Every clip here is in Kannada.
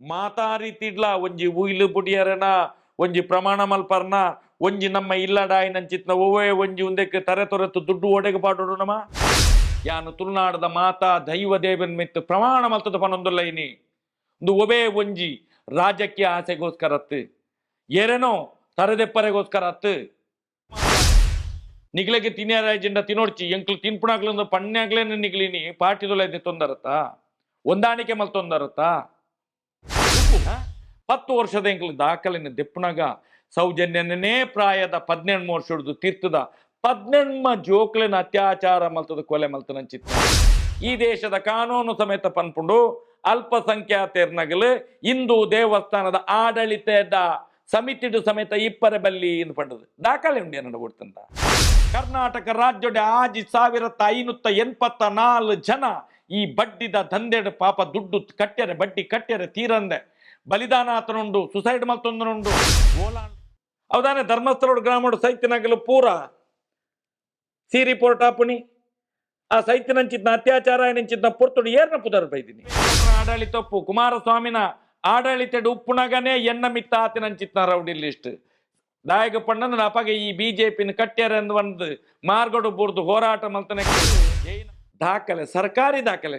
ಮಾತಾರಿತಿಡ್ಲ ಒಂಜಿ ಉಯಿಲು ಪುಡಿಯರನ ಒಂಜಿ ಪ್ರಮಾಣ ಮಲ್ಪರ್ನ ಒಂಜಿ ನಮ್ಮ ಇಲ್ಲಡಾಯಿ ನಂಚಿತ್ನ ಒವ್ವೇ ಒಂಜಿ ಉಂದೆಕ್ ತರೆ ತೊರೆತು ದುಡ್ಡು ಒಡೆಗೆ ಪಾಡೋಡು ನಮ. ಯಾನು ತುಳುನಾಡದ ಮಾತಾ ದೈವ ದೇವನ್ ಮಿತ್ತು ಪ್ರಮಾಣ ಮಲ್ತದ ಪನೊಂದುಲ್ಲ ಇನಿ. ಒಂದು ಒಬೇ ಒಂಜಿ ರಾಜಕೀಯ ಆಸೆಗೋಸ್ಕರ ಅತ್ತು. ಏರೇನೋ ತರದೆಪ್ಪರೆಗೋಸ್ಕರ ಅತ್ತು. ನಿಗ್ಲಗೆ ತಿನ್ಯಾರ ಜೆಂಡ ತಿನ್ನೋಡ್ಚಿ ಎಂಕ್ಲು ತಿನ್ಪುಣಾಗ್ಲಂದು ಪಣ್ಯಾಗ್ಲೇನೆ ನಿಗ್ಲಿನಿ ಪಾರ್ಟಿದೊಲ ತೊಂದರತ್ತ? ಹೊಂದಾಣಿಕೆ ಮಲ್ ತೊಂದರತ್ತ ಹತ್ತು ವರ್ಷದ ಎಂಕ್ಲು ದಾಖಲಿನ ದಿಪ್ಪನಾಗ ಸೌಜನ್ಯನೇ ಪ್ರಾಯದ ಪದ್ನೆಂಟು ವರ್ಷ ಹಿಡಿದು ತೀರ್ಥದ ಪದ್ನೆಂಟ್ಮ ಜೋಕ್ಲಿನ ಅತ್ಯಾಚಾರ ಮಲ್ತದ, ಕೊಲೆ ಮಲ್ತನಂಚಿತ್ತ ಈ ದೇಶದ ಕಾನೂನು ಸಮೇತ ಪನ್ಪುಂಡು ಅಲ್ಪಸಂಖ್ಯಾತರ್ನಗಲು ಹಿಂದೂ ದೇವಸ್ಥಾನದ ಆಡಳಿತದ ಸಮಿತಿಡು ಸಮೇತ ಇಪ್ಪರೆ ಬಲ್ಲಿ ಎಂದು ಪಂಡದು ದಾಖಲೆ ಉಂಡೆ ಕೊಡ್ತಂತ. ಕರ್ನಾಟಕ ರಾಜ್ಯದ ಆಜಿ ಸಾವಿರದ ಐನೂತ್ತ ಎಂಬತ್ತ ನಾಲ್ಕು ಜನ ಈ ಬಡ್ಡಿದ ದಂಧೆಡ್ ಪಾಪ ದುಡ್ಡು ಕಟ್ಟ್ಯರೆ ಬಡ್ಡಿ ಕಟ್ಟ್ಯರೆ ತೀರಂದೆ. ಬಲಿದಾನ ಆತನುಂಡು ಸುಸೈಡ್ ಮಲ್ತೊಂದನುಂಡು ಓಲಾ ಅವದಾನೆ ಧರ್ಮಸ್ಥಳ ಗ್ರಾಮಡು ಸೈತಿನಗಲು ಪೂರ ಸಿ ರಿಪೋರ್ಟ್ ಆಪುಣಿ. ಆ ಸೈತಿನಂಚಿದ್ನ ಅತ್ಯಾಚಾರ ಏನಂಚಿದ್ನ ಪುರ್ತುಡು ಏರ್ನ ಪುದರ್ ಬೈದಿನಿ ಆಡಳಿತಪ್ಪು ಕುಮಾರಸ್ವಾಮಿನ ಆಡಳಿತಡು ಉಪ್ಪುನಗನೇ ಎನ್ನ ಮಿತ್ತ ಆತನಂಚಿತ್ನ ರೌಡಿ ಲಿಸ್ಟ್. ದಾಯಕ ಪಣ್ಣನ ಅಪಗೆ ಈ ಬಿಜೆಪಿನ ಕಟ್ಟ್ಯಾರ ಎಂದು ಒಂದು ಮಾರ್ಗಡು ಬುರ್ದು ಹೋರಾಟ ಮಲ್ತನೆ ಜೈನ ದಾಖಲೆ, ಸರ್ಕಾರಿ ದಾಖಲೆ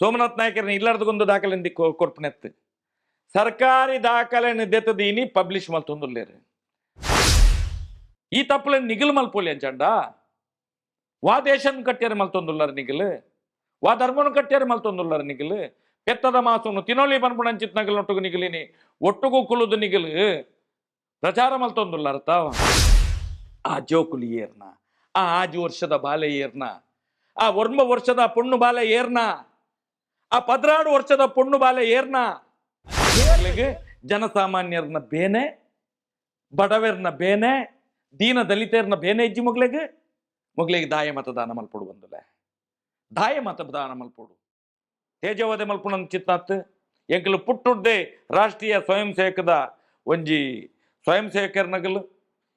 ಸೋಮನಾಥ್ ನಾಯಕರನ್ನ ಇಲ್ಲಾರ್ದಗೊಂದು ದಾಖಲೆ ಕೊರ್ಪನೆತ್ತು ಸರ್ಕಾರಿ ದಾಖಲೆನ ದೆತ್ತದೀನಿ, ಪಬ್ಲಿಷ್ ಮಲ್ತೊಂದುಲ್ಲೇರು ಈ ತಪ್ಪಲೆ ನಿಗಲ್ ಮಲ್ಪೋಲಿ ಅಂಚಂಡ ವಾ ದೇಶನ್ ಕಟ್ಟ್ಯಾರ ಮಲ್ತೊಂದುಲ್ಲಾರ ನಿಗಲ್. ವಾ ಧರ್ಮನು ಕಟ್ಟ್ಯಾರ ಮಲ್ತೊಂದುಲ್ಲಾರ ನಿಗಲ್. ಪೆತ್ತದ ಮಾಸನು ತಿನೋಲಿ ಅಂಚಿತ್ ನಗಲ್ ಒಟ್ಟುಗು ನಿಗಲಿನಿ. ಒಟ್ಟುಗು ಕುಲುದು ನಿಗಲ್. ಪ್ರಚಾರ ಮಲ್ತೊಂದುಲ್ಲಾರ ತಾವ. ಆ ಜೋಕುಲಿ ಏರ್ನ, ಆ ಆಜು ವರ್ಷದ ಬಾಲೆ ಆ ವರ್ಮ ವರ್ಷದ ಪೊಣ್ಣು ಬಾಲೆ ಏರ್ನ? ಆ ಪದ್ರಾಡು ವರ್ಷದ ಪೊಣ್ಣು ಬಾಲೆ ಏರ್ನ? ಜನಸಾಮಾನ್ಯರ್ನ ಬೇನೆ ಬಡವರ್ನ ಬೇನೆ, ದೀನ ದಲಿತರ್ನ ಬೇನೆ ಇಜ್ಜಿ ಮಗ್ಳಿಗೆ ಮಗ್ಳಿಗೆ ದಾಯ ಮತದಾನ ಮಲ್ಪಡು ಬಂದಲೆ. ದಾಯ ಮತದಾನ ಮಲ್ಪಡು. ತೇಜವದೆ ಮಲ್ಪುಣ ಚಿತ್ತಾತ್ ಎಂಕಲು ಪುಟ್ಟುಡ್ದೆ ರಾಷ್ಟ್ರೀಯ ಸ್ವಯಂ ಸೇವಕದ ಒಂಜಿ ಸ್ವಯಂ ಸೇವಕರ್ನಗಲು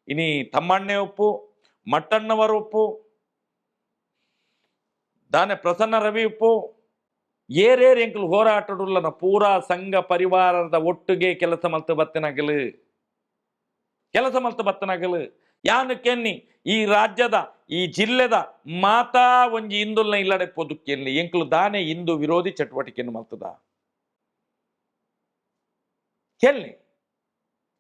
ಇನಿ ತಮ್ಮಣ್ಣೆ ಉಪ್ಪು ಮಟ್ಟಣ್ಣವರ ಒಪ್ಪು ದಾನೆ ಪ್ರಸನ್ನ ರವಿ ಉಪ್ಪು. ಏರೇರ್ ಎಂಕಲು ಹೋರಾಟಡುಲ್ಲನ ಪೂರಾ ಸಂಘ ಪರಿವಾರದ ಒಟ್ಟಿಗೆ ಕೆಲಸ ಮಲ್ತು ಬತ್ತನಗಲು. ಕೆಲಸ ಮಲ್ತು ಬತ್ತನಗಲು. ಯಾನು ಕೆನ್ನಿ, ಈ ರಾಜ್ಯದ, ಈ ಜಿಲ್ಲೆದ ಮಾತಾ ಒಂಜಿ ಇಂದುಲ್ನ ಇಲ್ಲಡೆ ಪೊದುಕೆಲ್ಲಿ ಎಂಕ್ಲು ದಾನೆ ಇಂದು ವಿರೋಧಿ ಚಟುವಟಿಕೆಯನ್ನು ಮಲ್ತದ. ಕೆಲ್ನಿ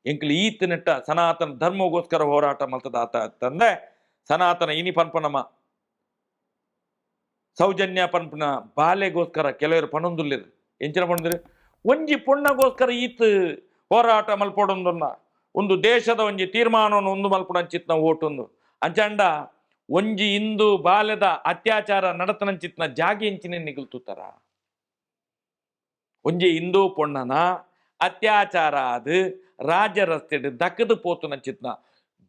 ಎಂಕ್ಲು ಈತ ನೆಟ್ಟ ಸನಾತನ ಧರ್ಮಗೋಸ್ಕರ ಹೋರಾಟ ಮಲ್ತದ ಆತ. ತಂದೆ, ಸನಾತನ ಇನಿ ಪನ್ಪನಮ ಸೌಜನ್ಯ ಪನ್ಪುನ ಬಾಲೆಗೋಸ್ಕರ ಕೆಲವರು ಪಣೊಂದುಲ್ಲೇರು ಎಂಚಿನ ಪಣಂದ್ರೆ? ಒಂಜಿ ಪೊಣ್ಣಗೋಸ್ಕರ ಈತ್ ಹೋರಾಟ ಮಲ್ಪೊಡೊಂದನ್ನ, ಒಂದು ದೇಶದ ಒಂಜಿ ತೀರ್ಮಾನವನ್ನು ಒಂದು ಮಲ್ಪುಣಂಚಿತ್ನ ಓಟೊಂದು. ಅಂಚಂಡ, ಒಂಜಿ ಇಂದು ಬಾಲ್ಯದ ಅತ್ಯಾಚಾರ ನಡತನಂಚಿತ್ನ ಜಾಗಿ ಎಂಚಿನ ನಿಗಲ್ತುತ್ತಾರ ಒಂಜಿ ಹಿಂದೂ ಪೊಣ್ಣನ ಅತ್ಯಾಚಾರ ಅದು ರಾಜ್ಯ ರಸ್ತೆಡ್ ದಕ್ಕದು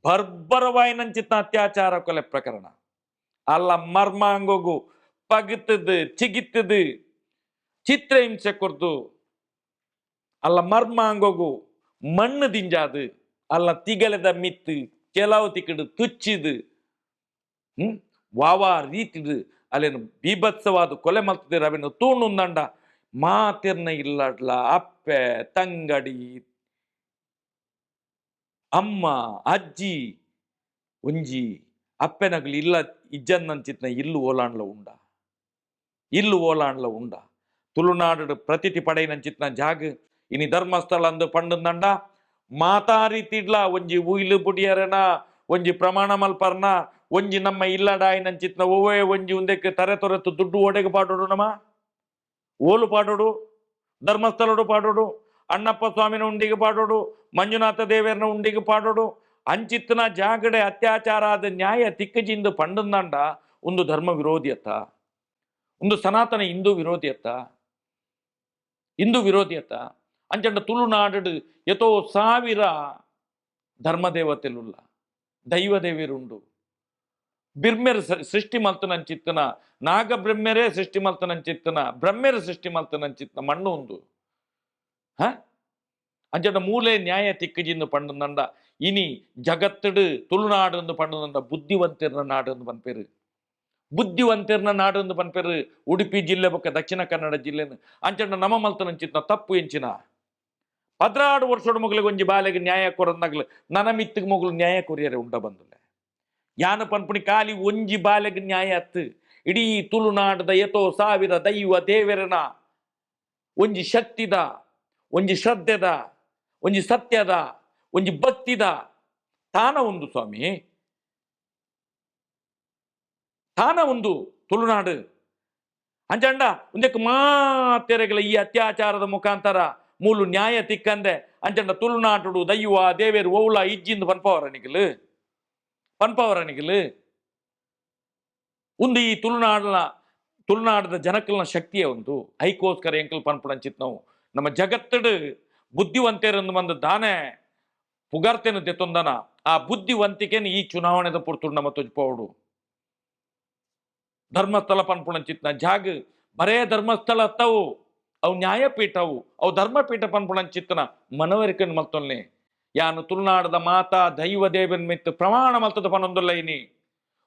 ಬರ್ಬರವಾಯಿ ನಂಚಿತ್ನ ಅತ್ಯಾಚಾರ ಕೊಲೆ ಪ್ರಕರಣ. ಅಲ್ಲ ಮರ್ಮಾಂಗೋಗು ಪಗುತ್ತದು ಚಿಗಿತ್ತದು. ಚಿತ್ರಹಿಂಸೆ ಕೊರ್ದು ಅಲ್ಲ ಮರ್ಮಾಂಗೋಗು ಮಣ್ಣು ದಿಂಜಾದು. ಅಲ್ಲ, ತಿಗಲೆದ ಮಿತ್ತು. ಕೆಲವು ತಿಕ್ಕಡು, ತುಚ್ಚಿದು. ಹ್ಮ್? ವಾವಾ ರೀತಿದು. ಅಲ್ಲೇನು ಬೀಭತ್ಸವಾದ ಕೊಲೆ ಮಲ್ತದೆ ಅವೇನು ತೂಣುಂದಂಡ ಮಾತಿರ್ನ ಇಲ್ಲಡ್ಲ, ಅಪ್ಪೆ, ತಂಗಡಿ. ಅಮ್ಮ, ಅಜ್ಜಿ, ಒಂಜಿ. ಅಪ್ಪೆನಗ್ಲು ಇಲ್ಲ ಇಜ್ಜನ್ನಂಚಿತ್ನ ಇಲ್ಲು ಓಲಾಂಡ್ಲ ಉಂಡ. ಇಲ್ಲು ಓಲಾಂಡ್ಲ ಉಂಡ. ತುಳುನಾಡು ಪ್ರತಿತಿ ಪಡೆಯಿನಂಚಿತ್ನ ಜಾಗ, ಇನಿ ಧರ್ಮಸ್ಥಳ ಅಂದು ಮಾತಾರಿ ತಿಡ್ಲ ಒಂಜಿ ಉಯಿಲು ಬುಡಿಯರನ ಒಂಜಿ ಪ್ರಮಾಣ ಮಲ್ಪರ್ನ ಒಂಜಿ ನಮ್ಮ ಇಲ್ಲಡಾಯಿನಂಚಿತ್ನ ಒವ್ವೇ ಒಂಜಿ ಉಂದೆಕ್ ತರೆ ತೊರೆತು ದುಡ್ಡು ಒಡೆಗೆ ಪಾಡೋಡು ನಮ್ಮ ಓಲು ಪಾಡೋಡು, ಧರ್ಮಸ್ಥಳಡು ಪಾಡೋಡು, ಅಣ್ಣಪ್ಪ ಸ್ವಾಮಿನ ಉಂಡಿಗೆ ಪಾಡೋಡು, ಮಂಜುನಾಥ ದೇವೆರ್ನ ಉಂಡಿಗೆ ಪಾಡೋಡು, ಅಂಚಿತ್ನ ಜಾಗಡೆ ಅತ್ಯಾಚಾರ ನ್ಯಾಯ ತಿಕ್ಕಜಿಂದು ಪಂಡಂದಂಡ ಒಂದು ಧರ್ಮ ವಿರೋಧಿಯತ್ತ. ಒಂದು ಸನಾತನ ಹಿಂದೂ ವಿರೋಧಿಯತ್ತ ಹಿಂದೂ ವಿರೋಧಿಯತ್ತ ಅಂಚಂಡ ತುಳುನಾಡು ಎತೋ ಸಾವಿರ ಧರ್ಮದೇವತೆಲುಲ್ಲ, ದೈವ ದೇವಿರುಂಡು. ಬಿರ್ಮೆರ್ ಸೃಷ್ಟಿ ಮಲ್ತನಂಚಿತ್ತನ ನಾಗ ಬ್ರಹ್ಮೆರೇ ಸೃಷ್ಟಿ ಮಲ್ತನಂಚಿತ್ತನ ಬ್ರಹ್ಮೆರ ಸೃಷ್ಟಿ ಮಲ್ತನಂಚಿತ್ತನ ಮಣ್ಣು ಉಂದು ಹ? ಅಂಚಂಡ ಮೂಲೆ ನ್ಯಾಯ ತಿಕ್ಕಜಿಂದು ಪಂಡಂದಂಡ ಇನಿ ಜಗತ್ತಡು ತುಳುನಾಡು ಎಂದು ಪಂಡದಂಡ ಬುದ್ಧಿವಂತರ ನಾಡು ಪನ್ಪೇರು. ಎಂದು ಪನ್ಪೇರು ಉಡುಪಿ ಜಿಲ್ಲೆ ಬೊಕ್ಕ ದಕ್ಷಿಣ ಕನ್ನಡ ಜಿಲ್ಲೆ ಅಂಚಂಡ ನಮ ಮಲ್ತನಂಚಿತ್ನ ತಪ್ಪು ಎಂಚಿನ. ಪದ್ರಾಡು ವರ್ಷದ ಮಗಳಿಗೆ ಒಂಜಿ ಬಾಲೆಗೆ ನ್ಯಾಯ ಕೊರಂದಾಗ್ಲು ನನ ಮಿತ್ತಿಗೆ ಮಗಳು ನ್ಯಾಯ ಕೊರಿಯರೆ ಉಂಡ ಬಂದಲೆ. ಯಾನ ಪನ್ಪುಣಿ ಖಾಲಿ ಒಂಜಿ ಬಾಲೆಗೆ ನ್ಯಾಯ ಅತ್ತು. ಇಡೀ ತುಳುನಾಡದ ಎತೋ ಸಾವಿರ ದೈವ ದೇವರನ ಒಂಜಿ ಶಕ್ತಿದ, ಒಂಜಿ ಶ್ರದ್ಧೆದ, ಒಂಜಿ ಸತ್ಯದ, ಒಂಜಿ ಭಕ್ತಿದ ತಾನ ಒಂದು ಸ್ವಾಮಿ. ತಾನ ಒಂದು ತುಳುನಾಡು. ಅಂಚಂಡ ಒಂದಕ್ಕೆ ಮಾತೆರೆಗಳ ಈ ಅತ್ಯಾಚಾರದ ಮುಖಾಂತರ ಮೂಲು ನ್ಯಾಯ ತಿಕ್ಕಂದೆ ಅಂಚಂಡ ತುಳುನಾಟುಡು ದೈವ, ದೇವೇರು ಓವುಲ ಇಜ್ಜಿಂದು ಪನ್ಪವರ ನಿಖಲು ಪನ್ಪವರ ನಿಖಲು ಒಂದು ಈ ತುಳುನಾಡನ ತುಳುನಾಡದ ಜನಕಲ್ನ ಶಕ್ತಿಯ ಒಂದು ಐಕೋಸ್ಕರ ಎಂಕಲ್ ಪನ್ಪುಡಂಚಿತ್ ನಾವು. ನಮ್ಮ ಜಗತ್ತಡು ಬುದ್ಧಿವಂತರನ್ನು ಬಂದು ದಾನೆ ಪುಗಾರ್ತೆನು ದೆತ್ತೊಂದನ ಆ ಬುದ್ಧಿವಂತಿಕೆನ ಈ ಚುನಾವಣೆದ ಪುರ್ತುಂಡ ಮತ್ತು ತುಜ್ಪೋಡು ಧರ್ಮಸ್ಥಳ ಪನ್ಪುಣಂಚಿತ್ನ ಜಾಗ. ಬರೇ ಧರ್ಮಸ್ಥಳ ಅತ್ತವು ಅವು ನ್ಯಾಯಪೀಠವು, ಅವು ಧರ್ಮಪೀಠ ಪನ್ಪುಣಂಚಿತ್ತನ ಮನವರಿಕೆನ್ ಮಲ್ತೊಲ್ನೆ. ಯಾನು ತುಳುನಾಡದ ಮಾತಾ ದೈವ ದೇವನ್ ಮಿತ್ತು ಪ್ರಮಾಣ ಮಲ್ತದ ಪನೊಂದುಲ್ಲ ಇನಿ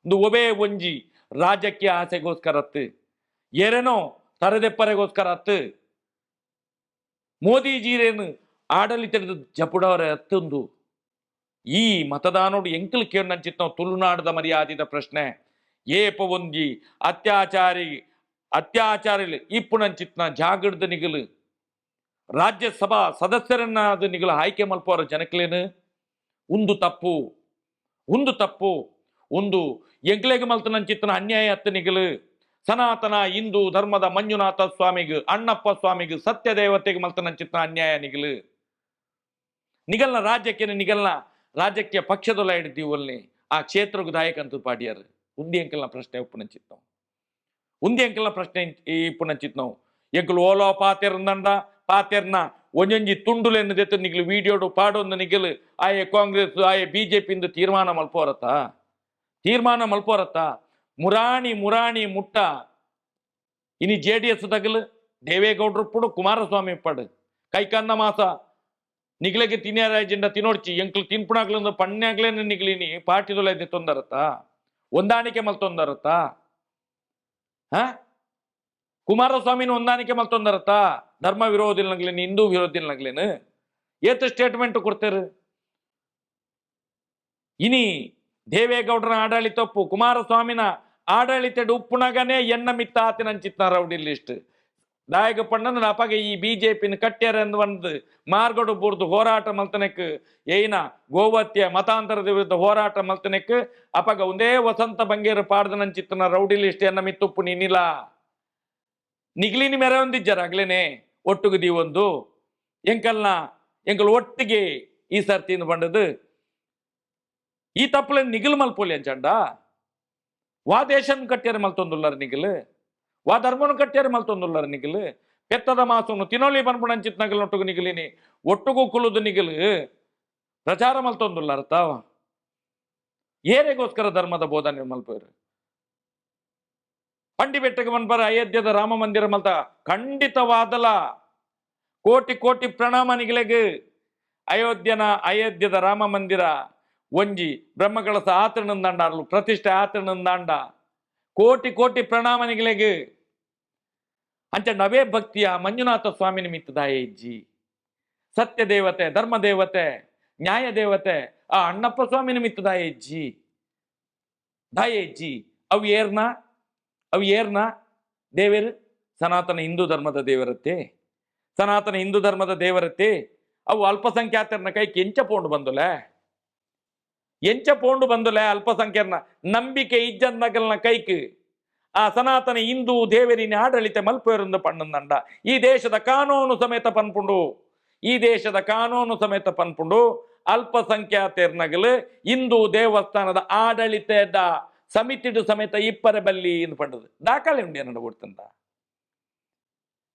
ಒಂದು ಒಬೇ ಒಂಜಿ ರಾಜಕೀಯ ಆಸೆಗೋಸ್ಕರ ಅತ್ತು. ಏರೇನೋ ತರದೆಪ್ಪರೆಗೋಸ್ಕರ ಅತ್ತು. ಮೋದಿಜೀರೇನು ಆಡಳಿತದ ಜಪುಡವರ ಅತ್ತೊಂದು. ಈ ಮತದಾನೋಡು ಎಂಕಲ್ ಕೇಳಂಚಿತ್ ನಂಚಿತ್ತು ತುಳುನಾಡದ ಮರ್ಯಾದಿದ ಪ್ರಶ್ನೆ. ಏಪ ಒಂಜಿ ಅತ್ಯಾಚಾರಿ, ಅತ್ಯಾಚಾರಿಲಿ ಇಪ್ಪುನಂಚಿತ್ನ ಜಾಗೃತ ನಿಗಲು. ರಾಜ್ಯಸಭಾ ಸದಸ್ಯರನ್ನಾದ ನಿಗಲು ಆಯ್ಕೆ ಮಲ್ಪೋರ ಜನಕ್ಲೇನು ಒಂದು ತಪ್ಪು ಒಂದು ತಪ್ಪು, ಒಂದು ಎಂಕ್ಲೆಗೆ ಮಲ್ತನಂಚಿತ್ನ ಅನ್ಯಾಯ ಅತ್ತ ನಿಗಲು. ಸನಾತನ ಹಿಂದೂ ಧರ್ಮದ ಮಂಜುನಾಥ ಸ್ವಾಮಿಗೆ, ಅಣ್ಣಪ್ಪ ಸ್ವಾಮಿಗೆ ಸತ್ಯ ದೇವತೆಗೆ ಮಲ್ತನಂಚಿತ್ನ ಅನ್ಯಾಯ ನಿಗಲು. ನಿಗಲ್ನ ರಾಜ್ಯಕ್ಕೆ ನಿಗಲ್ನ? ರಾಜ್ಯಕ್ಕೆ ಪಕ್ಷದೊಲ ಹಿಡಿದೀವಲ್ಲಿ ಆ ಕ್ಷೇತ್ರಕ್ಕೆ ದಾಯಕ ಅಂತ ಉಂದಿ ಅಂಕಲ್ನ ಪ್ರಶ್ನೆ ಉಪ್ಪುನಂಚಿತ್ ನಾವು ಉಂದಿ ಅಂಕಲ್ನ ಪ್ರಶ್ನೆ ಈ ಉಪ್ಪುನಂಚಿತ್ ನಾವು ಎಂಕಲ್ ಓಲೋ ಪಾತೆರ್ನಂಡ ಪಾತೆರ್ನ ಒಂಜೊಂಜಿ ತುಂಡುಲೆನ್ನು ದೆತ್ತು ನಿಗಲು ವಿಡಿಯೋಡು ಪಾಡೊಂದು ನಿಗಲು ಆಯೆ ಕಾಂಗ್ರೆಸ್ ಆಯೆ ಪಿಂದು ತೀರ್ಮಾನ ಮಲ್ಪೋರತ್ತ ತೀರ್ಮಾನ ಮಲ್ಪೋರತ್ತ ಮುರಾಣಿ ಮುರಾಣಿ ಮುಟ್ಟ. ಇನಿ ಜೆ ಡಿ ಎಸ್ ತಗಲು ದೇವೇಗೌಡರು ಪುಡು ಕುಮಾರಸ್ವಾಮಿ ಪಡು. ಕೈಕನ್ನ ಮಾಸ ನಿಗ್ಲೆಗೆ ತಿನ್ಯಾರ ಜೆಂಡ ತಿನ್ನೋಡ್ಚಿ ಎಂಕ್ಲು ತಿನ್ಪುಣಾಗ್ಲಿಂದ ಪಣ್ಯಾಗ್ಲೇನ ನಿಗ್ಲಿನಿ ಪಾರ್ಟಿದೊಲ ತೊಂದರತ್ತ. ಹೊಂದಾಣಿಕೆ ಮಲ್ ಹಾ ಹ? ಕುಮಾರಸ್ವಾಮಿನ ಹೊಂದಾಣಿಕೆ ಮಲ್ ಧರ್ಮ ಧರ್ಮ ವಿರೋಧಿಲ್ನಾಗ್ಲೇನು ಹಿಂದೂ ವಿರೋಧಿಲ್ನಾಗ್ಲೇನು? ಏತ ಸ್ಟೇಟ್ಮೆಂಟ್ ಕೊಡ್ತೇರು? ಇನಿ ದೇವೇಗೌಡರ ಆಡಳಿತಪ್ಪು ಕುಮಾರಸ್ವಾಮಿನ ಆಡಳಿತ ಉಪ್ಪುನಗನೇ ಎನ್ನ ಮಿತ್ತ ರೌಡಿ ಲಿಸ್ಟ್ ದಾಯಕ ಪಣ್ಣನ ಅಪಗೆ ಈ ಬಿಜೆಪಿನ ಕಟ್ಟ್ಯಾರ ಎಂದು ಒಂದು ಮಾರ್ಗಡು ಬುರ್ದು ಹೋರಾಟ ಮಲ್ತನೆಕ್ ಏನ ಗೋವತ್ಯ ಮತಾಂತರದ ವಿರುದ್ಧ ಹೋರಾಟ ಮಲ್ತನೆಕ್ ಅಪಗ ಒಂದೇ ವಸಂತ ಬಂಗೇರು ಪಾಡ್ದನಂಚಿತ್ತನ ರೌಡಿ ಲಿಸ್ಟ್ ಎನ್ನ ಮಿತ್ತುಪ್ಪು ನಿನ್ನಿಲ್ಲ ನಿಗ್ಲಿನಿ ಮೆರೆ ಹೊಂದಿಜ್ಜಾರ ಆಗ್ಲೇನೆ ಒಟ್ಟುಗುದಿ ಒಂದು. ಎಂಕಲ್ನ, ಎಂಕಲ್ ಒಟ್ಟಿಗೆ ಈ ಸರ್ತಿಯಿಂದ ಬಂಡದು ಈ ತಪ್ಪಲೆ ನಿಗಲ್ ಮಲ್ಪೋಲಿ ಅಂಚಂಡ ವಾ ದೇಶನ್ ಕಟ್ಟ್ಯಾರ ಮಲ್ತೊಂದುಲ್ಲಾರ ನಿಗಲ್? ವಾ ಧರ್ಮನು ಕಟ್ಟ್ಯಾರ ಮಲ್ತೊಂದುಲ್ಲಾರ ನಿಗಲ್. ಪೆತ್ತದ ಮಾಸನು ತಿನೋಲಿ ಬನ್ಪುಣಂಚಿತ್ ನಗಲ್ ಒಟ್ಟುಗು ನಿಗಲಿನಿ ಒಟ್ಟುಗು ಕುಲುದು ನಿಗಲ್ ಪ್ರಚಾರ ಮಲ್ತೊಂದುಲ್ಲಾರ ತಾವ. ಏರೆಗೋಸ್ಕರ ಧರ್ಮದ ಬೋಧನೆ ಪಂಡಿ ಬೆಟ್ಟಗೆ ಮನ್ಪರ ಅಯೋಧ್ಯದ ರಾಮ ಮಂದಿರ ಮಲ್ತ ಖಂಡಿತವಾದಲ. ಕೋಟಿ ಕೋಟಿ ಪ್ರಣಾಮ ನಿಗಲೆಗೆ. ಅಯೋಧ್ಯನ ಅಯೋಧ್ಯದ ರಾಮ ಮಂದಿರ ಒಂಜಿ ಬ್ರಹ್ಮಕಳಸ ಆತರಣಂದಾಂಡಾರ್ಲು ಪ್ರತಿಷ್ಠೆ ಆತರಣಂದಾಂಡ ಕೋಟಿ ಕೋಟಿ ಪ್ರಣಾಮನೆಗಳಿಗೆ. ಅಂಚ ನವೇ ಭಕ್ತಿಯ ಮಂಜುನಾಥ ಸ್ವಾಮಿ ನಿಮಿತ್ತ ದಾಯ ಇಜ್ಜಿ. ಸತ್ಯ ದೇವತೆ, ಧರ್ಮ ದೇವತೆ, ನ್ಯಾಯ ದೇವತೆ, ಆ ಅಣ್ಣಪ್ಪ ಸ್ವಾಮಿ ನಿಮಿತ್ತ ದಾಯ ಇಜ್ಜಿ. ದಾಯ ಇಜ್ಜಿ, ಅವು ಏರ್ನ ಅವು ಏರ್ನ, ದೇವರು, ಸನಾತನ ಹಿಂದೂ ಧರ್ಮದ ದೇವರತ್ತೆ. ಸನಾತನ ಹಿಂದೂ ಧರ್ಮದ ದೇವರತ್ತೆ, ಅವು ಅಲ್ಪಸಂಖ್ಯಾತರನ್ನ ಕೈ ಕೆಂಚ ಪೋಂಡು ಬಂದುಲೆ. ಎಂಚ ಪೋಂಡು ಬಂದುಲೆ ಅಲ್ಪಸಂಖ್ಯಾತನ ನಂಬಿಕೆ ಇಜ್ಜಂದಗಲ್ನ ಕೈಕ್. ಆ ಸನಾತನ ಹಿಂದೂ ದೇವರಿನ ಆಡಳಿತ ಮಲ್ಪೇರಿಂದ ಪಣ್ಣಂದಂಡ ಈ ದೇಶದ ಕಾನೂನು ಸಮೇತ ಪನ್ಪುಂಡು. ಈ ದೇಶದ ಕಾನೂನು ಸಮೇತ ಪನ್ಪುಂಡು. ಅಲ್ಪಸಂಖ್ಯಾತರ್ನಗಲು ಹಿಂದೂ ದೇವಸ್ಥಾನದ ಆಡಳಿತದ ಸಮಿತಿಡು ಸಮೇತ ಇಪ್ಪರ ಬಲ್ಲಿ ಎಂದು ಪಂಡದು. ದಾಖಲೆ ಉಂಡಿ ನನ್ನ ಕೊಡ್ತಂತ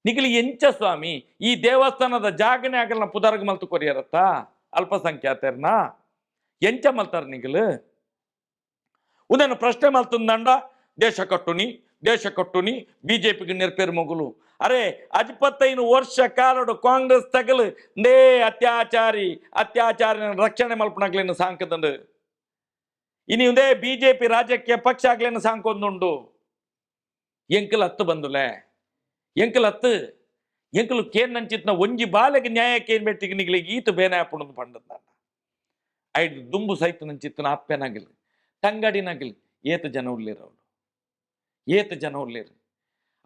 ನಿಗಲಿ ಎಂಚ ಸ್ವಾಮಿ, ಈ ದೇವಸ್ಥಾನದ ಜಾಗನೆ ಆಗಲ್ಲ ಪುದರ್ಗ ಮಲ್ತು ಕೊರಿಯರತ್ತ? ಅಲ್ಪಸಂಖ್ಯಾತರ್ನ? ಎಂಚ ಮಲ್ತಾರ್ ನಿಗಲು ಉದನ್ನು ಪ್ರಶ್ನೆ ಮಲ್ತಂದಂಡ ದೇಶ ಕಟ್ಟುನಿ ದೇಶ ಕಟ್ಟುನಿ, ಬಿಜೆಪಿಗೆ ನೆರಪೇರು ಮಗುಲು. ಅರೆ ಅಜ್ಪತ್ತೈನು ವರ್ಷ ಕಾಲಡು ಕಾಂಗ್ರೆಸ್ ತಗಲು, ನೇ ಅತ್ಯಾಚಾರಿ ಅತ್ಯಾಚಾರಿ ರಕ್ಷಣೆ ಮಲ್ಪನಾಗ್ಲೇನು ಸಾಂಕದಂಡು ಇನಿ ಒಂದೇ ಬಿಜೆಪಿ ರಾಜ್ಯಕ್ಕೆ ಪಕ್ಷ ಆಗ್ಲೇನು ಸಾಂಕೊಂದುಂಡು ಎಂಕಲ್ ಹತ್ತು ಬಂದುಲೆ. ಎಂಕಲ್ ಹತ್ತು. ಎಂಕಲು ಕೇನ್ನಂಚಿತ್ನ ಒಂಜಿ ಬಾಲೆಗೆ ನ್ಯಾಯಕ್ಕೆ ಏನ್ ಬೆಟ್ಟಿಗೆ ನಿಗಳಿಗೆ ಈತ ಬೇನೆ ಹಾಪುಣದು ಪಂಡದ ಐದು ದುಂಬು ಸಹಿತ ನಂಚಿತ್ತನ ಅಪ್ಪೆನಾಗಲಿ ತಂಗಡಿನಾಗಲಿ ಏತ ಜನ ಅವಳು ಏತ ಜನ ಉಳ್ಳಿರ.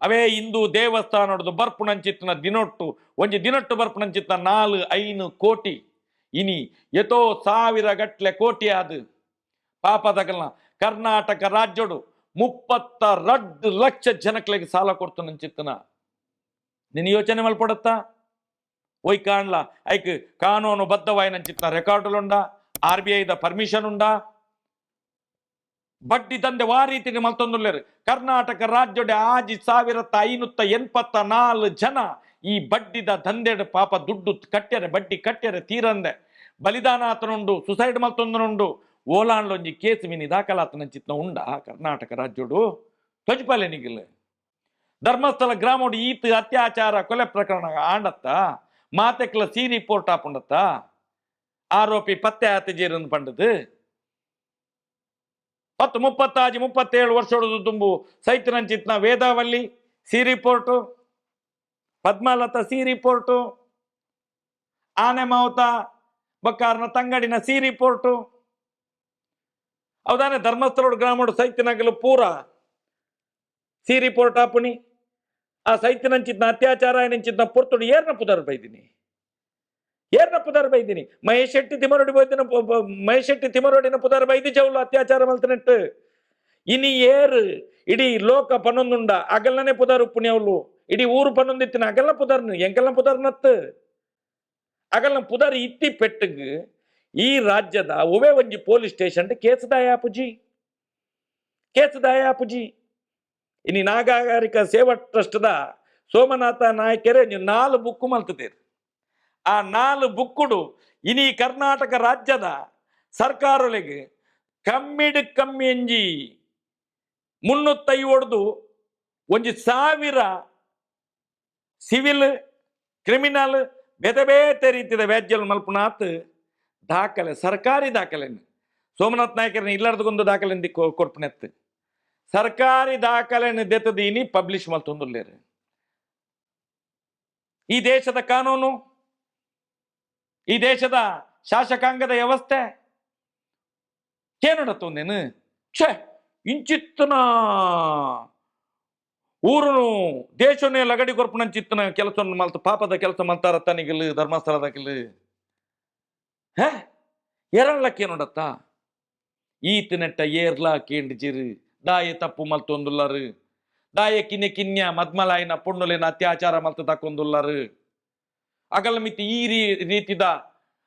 ಅವೇ ಇಂದು ದೇವಸ್ಥಾನದ ಬರ್ಪುಣಂಚಿತ್ತನ ದಿನೊಟ್ಟು, ಒಂಜಿ ದಿನೊಟ್ಟು ಬರ್ಪುಣಂಚಿತ್ತನ ನಾಲ್ ಐನು ಕೋಟಿ. ಇನಿ ಎತೋ ಸಾವಿರ ಗಟ್ಲೆ ಕೋಟಿ ಆದು. ಪಾಪದಗಲ್ನ ಕರ್ನಾಟಕ ರಾಜ್ಯಡು ಮುಪ್ಪತ್ತ ರಡ್ ಲಕ್ಷ ಜನಕ್ಲೆಗೆ ಸಾಲ ಕೊಡ್ತು ನಂಚಿತ್ತನ ನಿನ್ನ ಯೋಚನೆ ಮಲ್ಪಡುತ್ತಾ? ಒಯ್ ಕಾಣ್ಲಾ? ಐಕ್ ಕಾನೂನು ಬದ್ಧವಾಯಿನಂಚಿತ್ನ ರೆಕಾರ್ಡುలుండా ಆರ್ ಬಿ ಐದ ಪರ್ಮಿಷನ್ ಉಂಡ ಬಡ್ಡಿ ದಂಧೆ ವಾ ರೀತಿ ಮತ್ತೊಂದು ಕರ್ನಾಟಕ ರಾಜ್ಯದ ಆಜಿ ಸಾವಿರದ ಐನೂತ್ತ ಎನ್ಪತ್ತ ನಾಲ್ ಜನ ಈ ಬಡ್ಡಿದ ದಂಧೆಡ್ ಪಾಪ ದುಡ್ಡು ಕಟ್ಟ್ಯರೆ, ಬಡ್ಡಿ ಕಟ್ಟ್ಯರೆ ತೀರಂದೆ. ಬಲಿದಾನ ಆತನುಂಡು ಸುಸೈಡ್ ಮಲ್ತೊಂದನುಂಡು ಓಲಾನ್ಲೊಂಜಿ ಕೇಸ್ ಮೀನಿ ದಾಖಲಾತನ ಚಿತ್ನ ಉಂಡ ಕರ್ನಾಟಕ ರಾಜ್ಯಡು? ತ್ವಜಪಾಲೆ ನಿಗಿಲ್ಲ. ಧರ್ಮಸ್ಥಳ ಗ್ರಾಮೋಡು ಈತ ಅತ್ಯಾಚಾರ ಕೊಲೆ ಪ್ರಕರಣ ಆಂಡತ್ತ? ಮಾತೆಕ್ಲ ಸಿ ರಿಪೋರ್ಟ್ ಆರೋಪಿ ಪತ್ತೆ ಆತಜೇರನ್ ಪಂಡದು ಪತ್ತು ಮುಪ್ಪತ್ತಾಜಿ ಮುಪ್ಪತ್ತೇಳು ವರ್ಷದ ತುಂಬು ಸೈತನಂಚಿತ್ನ Vedavalli C report Padmalatha C report ಆನೆ ಮಾವುತ ಬಕ್ಕಾರ್ನ ತಂಗಡಿನ ಸಿ ರಿಪೋರ್ಟ್ ಹೌದಾನೆ ಧರ್ಮಸ್ಥಳ ಗ್ರಾಮಡು ಸೈತ್ಯನಗಲು ಪೂರ ಸಿ ರಿಪೋರ್ಟ್ ಆಪುನಿ ಆ ಸೈತಿನಂಚಿತ್ನ ಅತ್ಯಾಚಾರ ಏನಂಚಿತ್ನ ಪೊರ್ತುಡು ಏರ್ನ ಪುದರ್ ಬೈದಿನಿ ಏರ್ನ ಪುದರ್ ಬೈದಿನಿ ಮಹೇಶ್ ಶೆಟ್ಟಿ ತಿಮರೋಡಿ ಬೈದಿನ ಮಹೇಶ್ ಶೆಟ್ಟಿ ತಿಮರೋಡಿನ ಪುದರ್ ಬೈದಿ ಜೌಲು ಅತ್ಯಾಚಾರ ಮಲ್ತನೆಟ್ಟು ಇನಿ ಏರ್, ಇಡೀ ಲೋಕ ಪನ್ನೊಂದುಂಡ ಅಗಲ್ನೇ ಪುದರ್ ಪುಣ್ಯವ್ಲು ಇಡೀ ಊರು ಪನ್ನೊಂದಿತ್ತಿನ ಅಗಲ್ನ ಪುದರ್ನು, ಎಂಕಲ್ನ ಪುದರ್ನತ್ತು ಅಗಲ್ನ ಪುದರ್ ಇತ್ತಿ ಪೆಟ್ಟಗ್ ಈ ರಾಜ್ಯದ ಒವೇ ಒಂಜಿ ಪೊಲೀಸ್ ಸ್ಟೇಷನ್ ಕೇಸ್ ದಾಯಾಪುಜಿ. ಇನಿ ನಾಗಾರಿಕ ಸೇವಾ ಟ್ರಸ್ಟ್ದ ಸೋಮನಾಥ ನಾಯಕರೇ, ನೀವು ನಾಲ್ ಬುಕ್ಕು ಮಲ್ತುತ್ತೀರಿ ಆ ನಾಲ್ ಬುಕ್ಕುಡು ಇನಿ ಕರ್ನಾಟಕ ರಾಜ್ಯದ ಸರ್ಕಾರಗಳಿಗೆ ಕಮ್ಮಿಡ್ ಕಮ್ಮಿ ಎಂಜಿ ಮುನ್ನೂತ್ತೈ ಒಂಜಿ ಸಾವಿರ ಸಿವಿಲ್ ಕ್ರಿಮಿನಲ್ ಬೆದಬೇತೆ ಬೇತೆ ರೀತಿಯ ವ್ಯಾಜ್ಯಲ್ ಮಲ್ಪನಾಥ್ ದಾಖಲೆ, ಸರ್ಕಾರಿ ದಾಖಲೆನು. ಸೋಮನಾಥ್ ನಾಯಕರನ್ನ ಇಲ್ಲಾರ್ದಗೊಂದು ದಾಖಲೆ ಕೊಡ್ಪನೆತ್ತು ಸರ್ಕಾರಿ ದಾಖಲೆಯನ್ನು ದೆತ್ತದೀನಿ ಪಬ್ಲಿಷ್ ಮಲ್ತೊಂದುಲ್ಲೇರು. ಈ ದೇಶದ ಕಾನೂನು ಈ ದೇಶದ ಶಾಸಕಾಂಗದ ವ್ಯವಸ್ಥೆ ಕೇನಡತ್ತೊಂದೇನು ಛೇ, ಇಂಚಿತ್ತನ ಊರುನು ದೇಶನೇ ಲಗಡಿ ಚಿತ್ತನ ಕೆಲಸ ಮಲ್ತ, ಪಾಪದ ಕೆಲಸ ಮಲ್ತಾರ ತನಿಗಲ್ ಧರ್ಮಸ್ಥಳದಾಗಲ್ ಹೇ ಎರಳಕ್ಕೆ ನೋಡತ್ತ ಈತನೆಟ್ಟ ಏರ್ಲಾ ಕೇಂಡಿಜಿರು ದಾಯ ತಪ್ಪು ಮಲ್ತೊಂದುಲ್ಲರು. ದಾಯ ಕಿನ್ನೆ ಕಿನ್ಯ ಮದ್ಮಲಾಯಿನ ಪುಣ್ಣುಲಿನ ಅತ್ಯಾಚಾರ ಮಲ್ತ ತಕ್ಕೊಂದುಲ್ಲರು ಅಗಲ ಮಿತಿ ಈ ರೀ ರೀತಿದ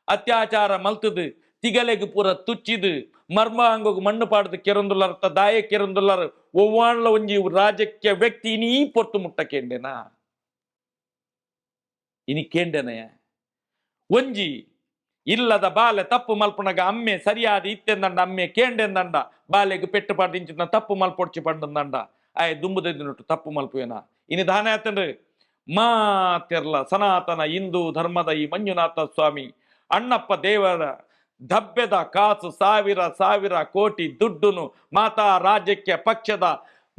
ಅತ್ಯಾಚಾರ ಮಲ್ತದು, ತಿಗಲೆಗ್ ಪೂರ ತುಚ್ಚಿದು, ಮರ್ಮ ಅಂಗೋಗ್ ಮಣ್ಣು ಪಾಡ್ದು ಕೆರಂದುಲ್ಲರ ದಾಯ ಕೆರಂದುಲ್ಲರ, ಒವ್ವಾಣ್ಲ ಒಂಜಿ ರಾಜಕೀಯ ವ್ಯಕ್ತಿ ಇನಿ ಈ ಪೊರ್ತು ಮುಟ್ಟ ಕೇಂಡೆನಾ? ಇನಿ ಕೇಂಡೆನಯ ಒಂಜಿ ಇಲ್ಲದ ಬಾಲೆ ತಪ್ಪು ಮಲ್ಪನಗ ಅಮ್ಮೆ ಸರಿಯಾದ ಇತ್ತೆಂದಂಡ ಅಮ್ಮೆ ಕೇಂಡೆಂದಂಡ ಬಾಲೆಗ್ ಪೆಟ್ಟು ಪಾಡಿಂಚಿನ ತಪ್ಪು ಮಲ್ಪೊಡ್ಚಿ ಪಂಡಂದಂಡ ಆಯ್ ದುಂಬುದೆದ್ದಿನೊಟ್ಟು ತಪ್ಪು ಮಲ್ಪುವೆನ? ಇನಿ ದಾನ ಮಾತೆರ್ಲ ಸನಾತನ ಹಿಂದೂ ಧರ್ಮದ ಈ ಮಂಜುನಾಥ ಸ್ವಾಮಿ, ಅಣ್ಣಪ್ಪ ದೇವರ ದಬ್ಬೆದ ಕಾಸು ಸಾವಿರ ಸಾವಿರ ಕೋಟಿ ದುಡ್ಡುನು ಮಾತಾ ರಾಜ್ಯಕ್ಕೆ ಪಕ್ಷದ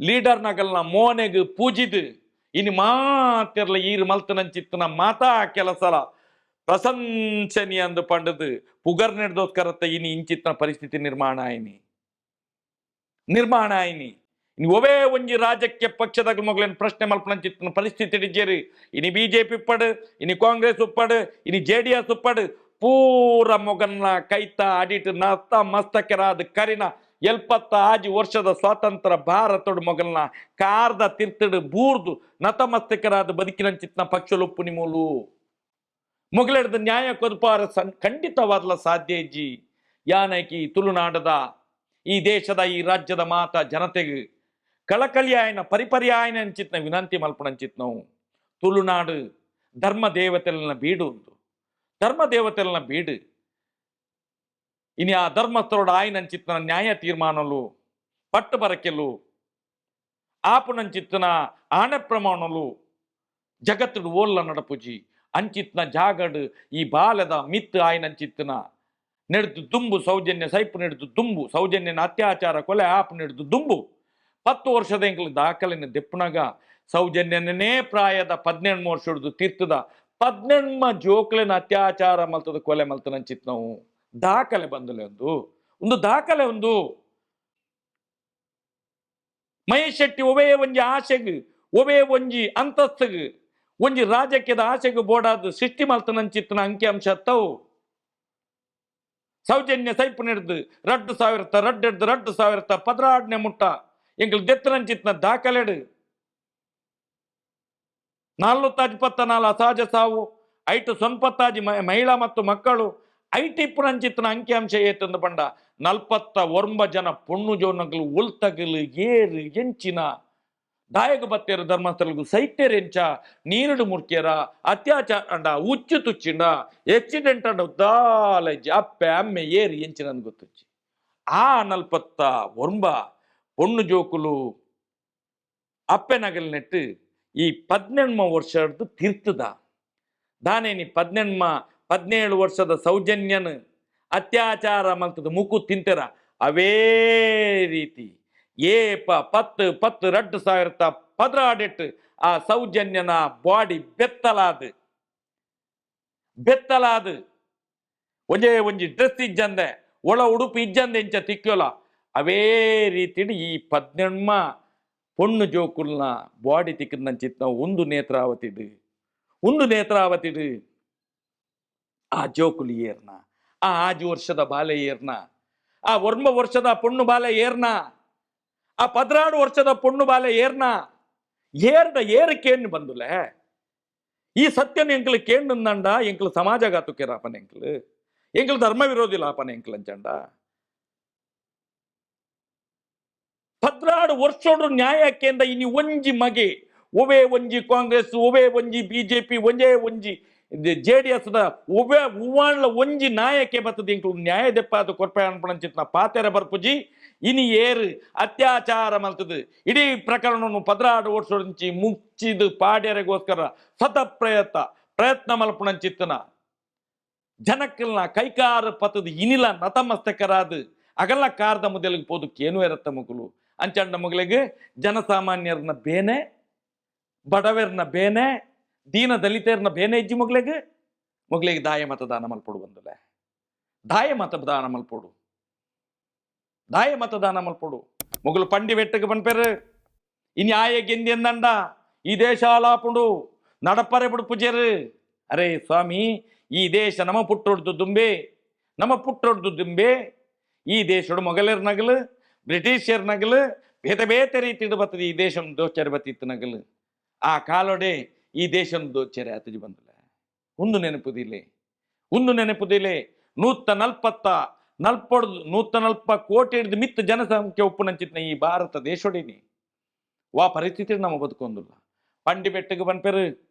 ಲೀಡರ್ನಗಲ್ನ ಮೋನೆಗ್ ಪೂಜಿದು, ಇನ್ನು ಮಾತಿರ್ಲ ಈರು ಮಲ್ತನಂಚಿತ್ತನ ಮಾತಾ ಕೆಲಸಲ ಪ್ರಸಂಚನಿ ಅಂದು ಪಂಡದು, ಪುಗರ್ ನಡೆದೋಸ್ಕರತ್ತ ಇನಿ ಇಂಚಿತ್ತ ಪರಿಸ್ಥಿತಿ ನಿರ್ಮಾಣ ಆಯ್ನಿ. ನಿರ್ಮಾಣ ಆಯ್ನಿ. ಒವೇ ಒಂಜಿ ರಾಜಕೀಯ ಪಕ್ಷದ ಮೊಗಲೇನು ಪ್ರಶ್ನೆ ಮಲ್ಪನಂಚಿತ್ತಿನ ಪರಿಸ್ಥಿತಿ ಇಡಿಜೇರಿ ಇನಿ ಬಿಜೆಪಿ ಉಪ್ಪಡು, ಇನಿ ಕಾಂಗ್ರೆಸ್ ಉಪ್ಪಡು, ಇನಿ ಜೆ ಡಿ ಎಸ್ ಉಪ್ಪಡು. ಪೂರ ಮೊಗನ್ನ ಕೈತ ಅಡಿಟ್ ನಸ್ತ ಮಸ್ತಕರಾದ ಕರಿನ ಎಲ್ಪತ್ತ ಆಜಿ ವರ್ಷದ ಸ್ವಾತಂತ್ರ್ಯ ಭಾರತದ ಮೊಗಲ್ನ ಕಾರ್ದ ತಿರ್ತಡು ಬೂರ್ದು ನತಮಸ್ತಕರಾದ ಬದುಕಿನಂಚಿತ್ನ ಪಕ್ಷಲೊಪ್ಪು ನಿಮೂಲು. ಮೊಗಲೆಡ್ದ ನ್ಯಾಯ ಕೊದಪಾರ ಸನ್ ಖಂಡಿತವಾದಲ ಸಾಧ್ಯ ಇಜ್ಜಿ. ಯಾನಕಿ ತುಳುನಾಡದ ಈ ದೇಶದ ಈ ರಾಜ್ಯದ ಮಾತ ಜನತೆಗೆ ಕಳಕಳಿ ಆಯ್ನ ಪರಿಪರಿ ಆಯ್ನ ಅಂಚಿತ್ನ ವಿನಂತಿ ಮಲ್ಪಣಂಚಿತ್ ನಾವು ತುಳುನಾಡು ಧರ್ಮ ದೇವತೆಲನ ಬೀಡು ಉಂದು ಧರ್ಮ ದೇವತೆಲನ ಬೀಡು ಇನಿ ಆ ಧರ್ಮಸ್ಥಳೋಡ ಆಯ್ನಂಚಿತ್ನ ನ್ಯಾಯ ತೀರ್ಮಾನಲು ಪಟ್ಟು ಬರಕೆಲು ಆಪುನಂಚಿತ್ತನ ಆಣೆ ಪ್ರಮಾಣಲು ಜಗತ್ತುಡು ಓಲ್ಲ ನಡಪುಜಿ ಅಂಚಿತ್ನ ಜಾಗಡ್ ಈ ಬಾಲದ ಮಿತ್ ಆಯ್ನಂಚಿತ್ತನ ನಡೆದು ದುಂಬು ಸೌಜನ್ಯ ಸೈಪು ನಡೆದು ದುಂಬು ಸೌಜನ್ಯನ ಅತ್ಯಾಚಾರ ಕೊಲೆ ಆಪ್ ನಡೆದು ದುಂಬು ಹತ್ತು ವರ್ಷದ ಎಂಕಲ್ ದಾಖಲಿನ ದಿಪ್ಪನಾಗ ಸೌಜನ್ಯನೇ ಪ್ರಾಯದ ಪದ್ನೆಂಟು ವರ್ಷ ಹಿಡಿದು ತೀರ್ಥದ ಪದ್ನೆಂಟ್ಮ ಜೋಕ್ಲಿನ ಅತ್ಯಾಚಾರ ಮಲ್ತದ ಕೊಲೆ ಮಲ್ತನಂಚಿತ್ ನಾವು. ದಾಖಲೆ ಬಂದಲೆ ಒಂದು. ಒಂದು ದಾಖಲೆ ಒಂದು. ಮಹೇಶ್ ಶೆಟ್ಟಿ ಒಬೇ ಒಂಜಿ ಆಸೆಗ್ ಒಬೇ ಒಂಜಿ ಅಂತಸ್ತಗ್, ಒಂಜಿ ರಾಜಕೀಯದ ಆಸೆಗ್ ಬೋಡಾದ ಸೃಷ್ಟಿ ಮಲ್ತನಂಚಿತ್ತನ ಅಂಕಿಅಂಶ ಅತ್ತವು. ಸೌಜನ್ಯ ಸೈಪು ನಡೆದು, ರಡ್ಡು ಸಾವಿರತ ರಡ್ಡು ಹಿಡ್ದು ರಡ್ಡು ಸಾವಿರತ ಪದ್ರಾಡ್ನೆ ಮುಟ್ಟ. ಎಂಗಳು ದೆತ್ತನಂಚಿತ್ನ தாக்கலடு. ನಾಲ್ವತ್ತಾಜಿ ಪತ್ತ ನಾಲ್ ಅಸಹಜ ಸಾವು ಐಟು ಸೊನ್ಪತ್ತಾಜಿ ಮಹಿಳಾ ಮತ್ತು ಮಕ್ಕಳು ಐಟಿ ಪುರಂಚಿತ್ನ ಅಂಕಿಅಂಶ ಏತಂದು ಬಂಡ ನಲ್ಪತ್ತ ಒಂಬ ಜನ ಪೊಣ್ಣು ಜೋನಗಳು ಉಲ್ತಗಲು ಏರು ಎಂಚಿನ ದಾಯಗ ಬತ್ತೇರು ಧರ್ಮಸ್ಥಳಗೂ ಸೈತ್ಯರೆಂಚ ನೀರುಡು ಮುರ್ಕ್ಯರ ಅತ್ಯಾಚಾರ ಅಂಡ ಉಚ್ಚು ತುಚ್ಚಿಂಡ ಆಕ್ಸಿಡೆಂಟ್ ಅಂಡ ದಾಲಜ್ಜಿ ಅಪ್ಪೆ ಅಮ್ಮೆ ಏರು ಎಂಚಿನ ಗೊತ್ತುಚ್ಚಿ ಆ ನಲ್ಪತ್ತ ಒಂಬ ಪೊಣ್ಣು ಜೋಕುಲು ನೆಟ್ಟು ಈ ಪದ್ನೆಂಟ್ಮ ವರ್ಷದ್ದು ತೀರ್ತದ ದಾನೇನಿ ಪದ್ನೇಳು ವರ್ಷದ ಸೌಜನ್ಯನ ಅತ್ಯಾಚಾರ ಮಲ್ತದ ಮುಕು ತಿಂತರ ಅವೇ ರೀತಿ ಏಪ ಪತ್ತು ಪತ್ತು ರಡ್ಡು ಸಾವಿರದ ಪದ್ರಾಡೆಟ್ಟು ಆ ಸೌಜನ್ಯನ ಬಾಡಿ ಬೆತ್ತಲಾದ ಬೆತ್ತಲಾದ ಒಂಜೇ ಒಂಜಿ ಡ್ರೆಸ್ ಇಜ್ಜಂದೆ ಒಳ ಉಡುಪು ಇಜ್ಜಂದೆ ಇಂಚ ತಿಕ್ಯೋಲ ಅವೇ ರೀತಿ ಈ ಪದ್ನೆಣ್ಮ ಪೊಣ್ಣು ಜೋಕುಲ್ನ ಬಾಡಿ ತಿಕ್ಕದಂಚಿತ್ ಚಿತ್ತ ಒಂದು ನೇತ್ರಾವತಿಡು ಒಂದು ನೇತ್ರಾವತಿಡು ಆ ಜೋಕುಲು ಏರ್ನ, ಆ ಆಜು ವರ್ಷದ ಬಾಲೆ ಏರ್ನ, ಆ ಒರ್ಮ ವರ್ಷದ ಪೊಣ್ಣು ಬಾಲೆ ಏರ್ನ, ಆ ಪದ್ರಾಡು ವರ್ಷದ ಪೊಣ್ಣು ಬಾಲೆ ಏರ್ನ, ಏರ್ದ ಏರಕ್ಕೇನು ಬಂದುಲೆ. ಈ ಸತ್ಯನ ಎಂಕಲು ಕೇಂದಂಡ ಎಂಕಲು ಸಮಾಜಘಾತು ಕೆರಾಪನ ಎಂಕಲು ಎಂಕಲು ಧರ್ಮ ವಿರೋಧಿ ಲಾಪನ ಎಂಕಲ್ ಅಂಚಂಡ. ಪದ್ರಾಡು ವರ್ಷೋಡು ನ್ಯಾಯಕ್ಕೆಂದ ಇನಿ ಒಂಜಿ ಮಗೆ. ಒವೇ ಒಂಜಿ ಕಾಂಗ್ರೆಸ್, ಒವೇ ಒಂಜಿ ಬಿಜೆಪಿ ಒಂಜೇ ಒಂಜಿ ಜೆ ಡಿ ಎಸ್ ಒವೇ ಒಂಜಿ ನಾಯಕ್ಕೆ ಬರ್ತದೆ. ಇಂಕ್ಲು ನ್ಯಾಯ ದೆಪ್ಪಾದ ಕೊರ್ಪೆ ಅನ್ಪಣಂಚಿತ್ನ ಪಾತೆರ ಬರ್ಪುಜಿ. ಇನಿ ಏರು ಅತ್ಯಾಚಾರ ಮಲ್ತದು. ಇಡೀ ಪ್ರಕರಣವನ್ನು ಪದ್ರಾಡು ಓಡಿಸೋಂಚಿ ಮುಚ್ಚಿದು ಪಾಡ್ಯರೆಗೋಸ್ಕರ ಸತ ಪ್ರಯತ್ನ ಪ್ರಯತ್ನ ಮಲ್ಪಣಂಚಿತ್ತನ ಜನಕ್ಕಲ್ನ ಕೈಕಾರ ಪತದು ಇನಿಲ ನತಮಸ್ತಕರಾದ ಅಗಲ ಕಾರದ ಮುದಲಿಗೆ ಪೋದಕ್ಕೆ ಏನೂ ಇರತ್ತ ಮಗುಲು. ಅಂಚಂಡ ಮಗಳಿಗೆ ಜನಸಾಮಾನ್ಯರನ್ನ ಬೇನೆ, ಬಡವರನ್ನ ಬೇನೆ, ದೀನ ದಲಿತರನ್ನ ಬೇನೆ ಇಜ್ಜಿ ಮಗಳಿಗೆ. ಮಗಳಿಗೆ ದಾಯ ಮತದಾನ ಮಲ್ಪಡು ಬಂದಲೆ. ದಾಯ ಮತದಾನ ಮಲ್ಪಡು. ದಾಯ ಮತದಾನ ಮಲ್ಪಡು. ಮಗಳು ಪಂಡಿ ಬೆಟ್ಟಕ್ಕೆ ಬನ್ಪೆರು ಇನ್ ಆಯ ಗೆಂದಿ ಎಂದಂಡ ಈ ದೇಶ ಆಲಾಪುಂಡು ನಡಪರೆ ಬಿಡು ಪೂಜೆರು ಅರೇ ಸ್ವಾಮಿ, ಈ ದೇಶ ನಮ್ಮ ಪುಟ್ಟೊಡ್ದು ದುಂಬೆ. ನಮ್ಮ ಪುಟ್ಟೊಡ್ದು ದುಂಬೆ. ಈ ದೇಶಡು ಬ್ರಿಟಿಷರ್ ನಗಲು ಬೇತೆ ಬೇತೆ ರೀತಿ ಬತ್ತದೆ ಈ ದೇಶ ದೋಚರಿ ಬತ್ತಿತ್ತು ನಗಲು. ಆ ಕಾಲೊಡೆ ಈ ದೇಶ ದೋಚರಿ ಆತಜಿ ಬಂದಲ. ಒಂದು ನೆನಪುದಿಲೆ. ಒಂದು ನೆನಪುದಿಲೆ. ನೂತ ನಲ್ಪತ್ತ, ನಲ್ಪೊಡ್ದು ನೂತ ನಲ್ಪ ಕೋಟಿ ಹಿಡಿದು ಮಿತ್ತ ಜನಸಂಖ್ಯೆ ಒಪ್ಪುನಂಚಿತ್ನ ಈ ಭಾರತ ದೇಶೊಡಿನಿ. ವಾ ಪರಿಸ್ಥಿತಿ ನಮ್ಮ ಬದುಕೊಂದಿಲ್ಲ. ಪಂಡಿ ಬೆಟ್ಟಗೆ ಬನ್ಪೆರು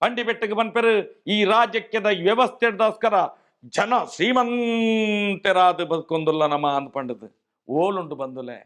ಪಂಡಿ ಬೆಟ್ಟಗೆ ಬನ್ಪೆರು ಈ ರಾಜ್ಯಕ್ಕದ ವ್ಯವಸ್ಥೆಗೋಸ್ಕರ ಜನ ಶ್ರೀಮಂತರಾದ ಬದುಕೊಂದಿಲ್ಲ ನಮ್ಮ ಅನ್ಪಂಡದು ಓಲುಂಡು ಬಂದುಲೆ